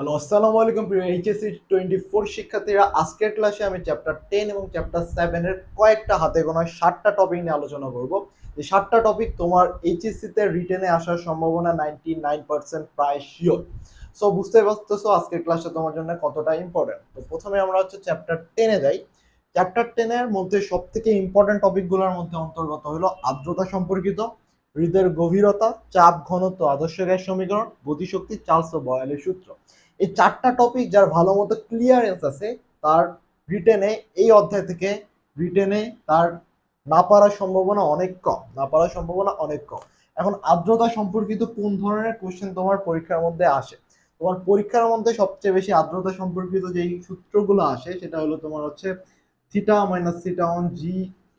Hello, আসসালামু আলাইকুম প্রিয় এইচএসসি টোয়েন্টি ফোর শিক্ষার্থীরা। আজকের ক্লাসে আমি চ্যাপ্টার টেন এবং চ্যাপ্টার সেভেনের কয়েকটা হাতে গোনা ষাটটা টপিক নিয়ে আলোচনা করব। এই ষাটটা টপিক তোমার এইচএসসিতে রিটেনে আসার সম্ভাবনা নাইনটি নাইন পার্সেন্ট প্রায় শিওর সো বুঝতে পারতেছো আজকের ক্লাসটা তোমার জন্য কতটা ইম্পর্টেন্ট তো প্রথমে আমরা হচ্ছে চ্যাপ্টার টেনে যাই। চ্যাপ্টার টেনের মধ্যে সব থেকে ইম্পর্টেন্ট টপিকগুলোর মধ্যে অন্তর্গত হলো আর্দ্রতা সম্পর্কিত হৃদয়ের গভীরতা, চাপ ঘনত্ব, আদর্শ গ্যাস সমীকরণ, গতিশক্তি চার্লস বয়ালের সূত্র। এই চারটা টপিক যার ভালো মতো ক্লিয়ারেন্স আছে, তার রিটেনে এই অধ্যায় থেকে রিটেনে তার না পারার সম্ভাবনা অনেক কম, না পারার সম্ভাবনা অনেক কম। এখন আর্দ্রতা সম্পর্কিত কোন ধরনের কোশ্চেন তোমার পরীক্ষার মধ্যে আসে? তোমার পরীক্ষার মধ্যে সবচেয়ে বেশি আর্দ্রতা সম্পর্কিত যেই সূত্রগুলো আসে, সেটা হলো তোমার হচ্ছে theta minus theta one g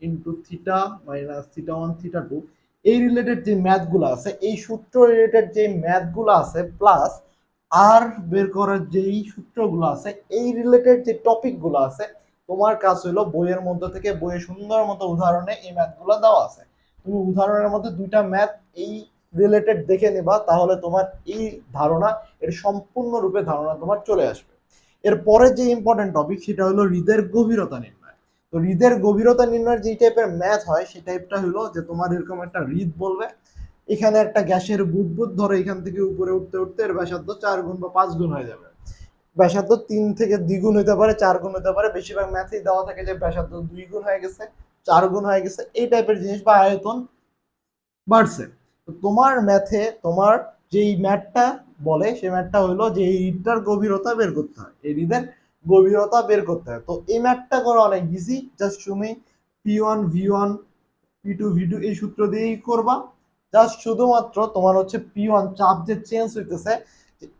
into theta minus theta one theta two এই রিলেটেড যে ম্যাথগুলো আছে, এই সূত্র রিলেটেড যে ম্যাথগুলো আছে প্লাস আর বের করার যেই সূত্রগুলো আছে, এই রিলেটেড যে টপিকগুলো আছে, তোমার কাজ হলো বইয়ের মধ্যে থেকে বইয়ে সুন্দর মতো উদাহরণে এই ম্যাথগুলো দেওয়া আছে। তুমি উদাহরণের মধ্যে দুইটা ম্যাথ এই রিলেটেড দেখে নেবা, তাহলে তোমার এই ধারণা, এর সম্পূর্ণরূপে ধারণা তোমার চলে আসবে। এরপরে যে ইম্পর্টেন্ট টপিক সেটা হলো হৃদের গভীরতা নির্ণয়। তো হৃদের গভীরতা নির্ণয়ের যে টাইপের ম্যাথ হয়, সেই টাইপটা হলো যে তোমার এরকম একটা হৃদ বলবে এখানে একটা গ্যাসের বুদবুদ ধরো এখান থেকে উপরে উঠতে উঠতে এর ব্যাসার্ধ চার গুণ বা পাঁচ গুণ হয়ে যাবে। ব্যাসার্ধ তিন থেকে দ্বিগুণ হতে পারে, চার গুণ হতে পারে। বেশিরভাগ ম্যাথেই দেওয়া থাকে যে ব্যাসার্ধ দুই গুণ হয়ে গেছে, চার গুণ হয়ে গেছে, এই টাইপের জিনিস বা আয়তন বাড়ছে। তোমার ম্যাথে তোমার যেই ম্যাটটা বলে সেই ম্যাটটা হলো যে এই রিডটার গভীরতা বের করতে হয়। এই রিডের গভীরতা বের করতে হয়। তো এই ম্যাথটা করা অনেক ইজি জাস্ট তুমি P one V one P two V two এই সূত্র দিয়েই করবা। জাস্ট শুধুমাত্র তোমার হচ্ছে পি ওয়ান চাপ যে চেঞ্জ হইতেছে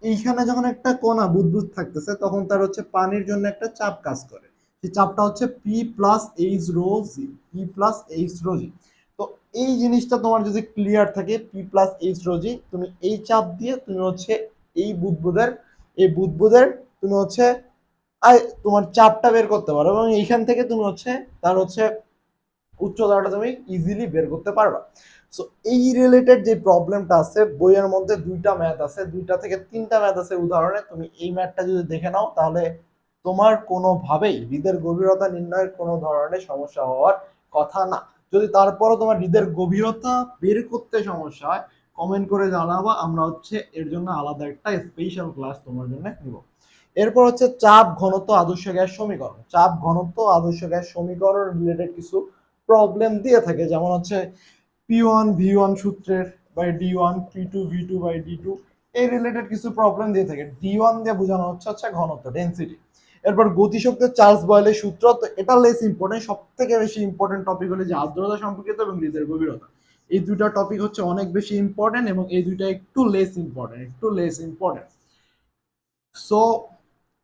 এইখানে যখন একটা কণা বুদবুদ থাকতেছে, তখন তার হচ্ছে পানির জন্য একটা চাপ কাজ করে। সেই চাপটা হচ্ছে P plus H rho g P plus H rho g তো এই জিনিসটা তোমার যদি ক্লিয়ার থাকে P plus H rho g তুমি এই চাপ দিয়ে তুমি হচ্ছে এই বুদবুদের এই বুদবুদের তুমি হচ্ছে তোমার চাপটা বের করতে পারো এবং এইখান থেকে তুমি হচ্ছে তার হচ্ছে উচ্চতাটা তুমি ইজিলি বের করতে পারবা। সো এই রিলেটেড যে প্রবলেমটা আছে, বইয়ের মধ্যে দুইটা ম্যাথ আছে, দুইটা থেকে তিনটা ম্যাথ আছে উদাহরণে, তুমি এই ম্যাথটা যদি দেখে নাও, তাহলে তোমার কোনোভাবেই হৃদের গভীরতা নির্ণয়ের কোনো ধরনের সমস্যা হওয়ার কথা না। যদি তারপরও তোমার হৃদের গভীরতা বের করতে সমস্যা হয় কমেন্ট করে জানাবা, আমরা হচ্ছে এর জন্য আলাদা একটা স্পেশাল ক্লাস তোমার জন্য নিব। এরপর হচ্ছে চাপ ঘনত্ব আদর্শ গ্যাস সমীকরণ। চাপ ঘনত্ব আদর্শ গ্যাস সমীকরণ রিলেটেড কিছু প্রবলেম দিয়ে থাকে, যেমন হচ্ছে পি ওয়ান ভি ওয়ান সূত্রের by D one P two V two by D two এই রিলেটেড কিছু প্রবলেম দিয়ে থাকে। ডি ওয়ান দিয়ে বোঝানো হচ্ছে হচ্ছে ঘনত্ব ডেন্সিটি এরপর গতিশক্তির চার্লস বয়েলের সূত্র, তো এটা লেস ইম্পর্টেন্ট সব থেকে বেশি ইম্পর্টেন্ট টপিক হলো যে আর্দ্রতা সম্পর্কিত এবং হৃদের গভীরতা। এই দুটা টপিক হচ্ছে অনেক বেশি ইম্পর্টেন্ট এবং এই দুইটা একটু লেস ইম্পর্টেন্ট একটু লেস ইম্পর্টেন্ট সো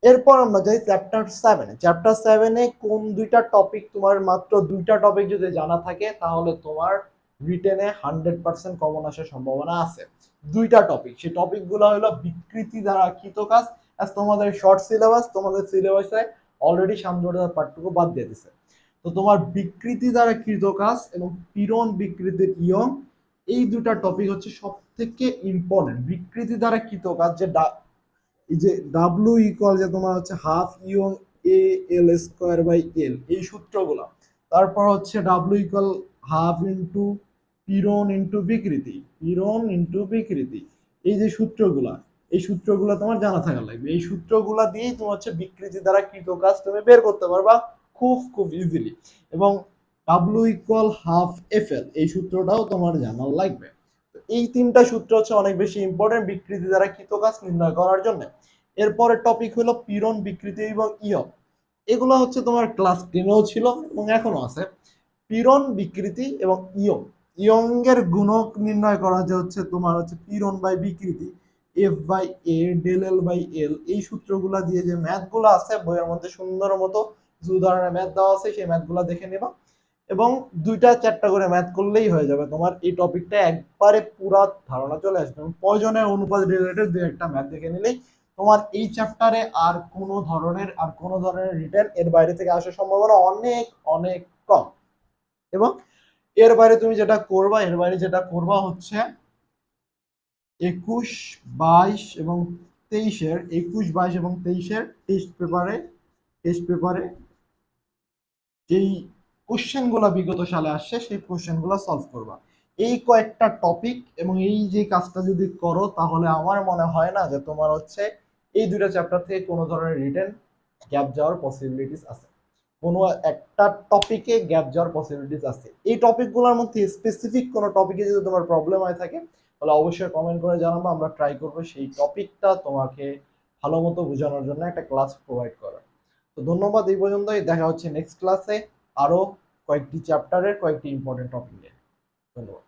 এরপর আমরা যাই চ্যাপ্টার সেভেনে চ্যাপ্টার সেভেনে কোন দুইটা টপিক তোমার মাত্র দুইটা টপিক যদি জানা থাকে, তাহলে তোমার রিটেনে হান্ড্রেড পার্সেন্ট কমন আসার সম্ভাবনা আছে। দুইটা টপিক সেই টপিকগুলো হলো বিকৃতি দ্বারা কৃত কাজ আজ তোমাদের শর্ট সিলেবাস তোমাদের সিলেবাসে অলরেডি সামজোটার পার্টটুকু বাদ দিয়ে দিছে। তো তোমার বিকৃতি দ্বারা কৃত কাজ এবং পীড়ন বিকৃতির ইয়ং, এই দুটা টপিক হচ্ছে সব থেকে ইম্পর্টেন্ট বিকৃতি দ্বারা কৃত কাজ যে এই যে ডাব্লু ইকুয়াল যে তোমার হচ্ছে half Young A L square by L এই সূত্রগুলো। তারপর হচ্ছে ডাব্লু ইকুয়াল হাফ ইন্টু পীড়ন ইন্টু বিকৃতি পীড়ন ইন্টু বিকৃতি। এই যে সূত্রগুলা, এই সূত্রগুলো তোমার জানা থাকা লাগবে। এই সূত্রগুলা দিয়েই তোমার হচ্ছে বিকৃতি দ্বারা কৃত কাজ তুমি বের করতে পারবা খুব খুব ইজিলি এবং W equal half F L এই সূত্রটাও তোমার জানা লাগবে। এই তিনটা সূত্র হচ্ছে অনেক বেশি ইম্পর্টেন্ট বিকৃতি দ্বারা কৃত কাজ নির্ণয় করার জন্য। এরপরের টপিক হলো পীড়ন, বিকৃতি এবং ইয়। এগুলো হচ্ছে তোমার ক্লাস টেনেও ছিল এবং এখনও আছে। পীড়ন, বিকৃতি এবং ইয়ং। ইয়ংয়ের গুণক নির্ণয় করা যে হচ্ছে তোমার হচ্ছে পীড়ন বাই বিকৃতি F by A del L by L এই সূত্রগুলা দিয়ে যে ম্যাথগুলো আছে, বইয়ের মধ্যে সুন্দর মতো যে ধরনের ম্যাথ দেওয়া আছে, সেই ম্যাথগুলো দেখে নেবা। এবং দুইটা চারটা করে ম্যাথ করলেই হয়ে যাবে। তোমার এই টপিকটা একবারে পুরা ধারণা চলে আসবে এবং প্রয়োজনের অনুপাত রিলেটেড দুই একটা ম্যাথ দেখে নিলেই তোমার এই চ্যাপ্টারে আর কোনো ধরনের, আর কোনো ধরনের রিটার্ন এর বাইরে থেকে আসার সম্ভাবনা অনেক অনেক কম। এবং এর বাইরে তুমি যেটা করবা, এর বাইরে যেটা করবা হচ্ছে একুশ, বাইশ এবং তেইশের, একুশ, বাইশ এবং তেইশের টেস্ট পেপারে টেস্ট পেপারে যেই কোশ্চেনগুলো বিগত সালে আসছে, সেই কোশ্চেনগুলো সলভ করবা। এই কয়েকটা টপিক এবং এই যে কাজটা যদি করো, তাহলে আমার মনে হয় না যে তোমার হচ্ছে এই দুইটা চ্যাপ্টার থেকে কোনো ধরনের রিটেন গ্যাপ যাওয়ার পসিবিলিটিস আছে। কোনো একটা টপিকে গ্যাপ যাওয়ার পসিবিলিটিস আছে। এই টপিকগুলোর মধ্যে স্পেসিফিক কোনো টপিকে যদি তোমার প্রবলেম হয়ে থাকে, তাহলে অবশ্যই কমেন্ট করে জানাব, আমরা ট্রাই করব সেই টপিকটা তোমাকে ভালো মতো বোঝানোর জন্য একটা ক্লাস প্রোভাইড করার। তো ধন্যবাদ এই পর্যন্তই, দেখা হচ্ছে নেক্সট ক্লাসে আরও কয়েকটি চ্যাপ্টারের কয়েকটি ইম্পর্টেন্ট টপিক নিয়ে। ধন্যবাদ।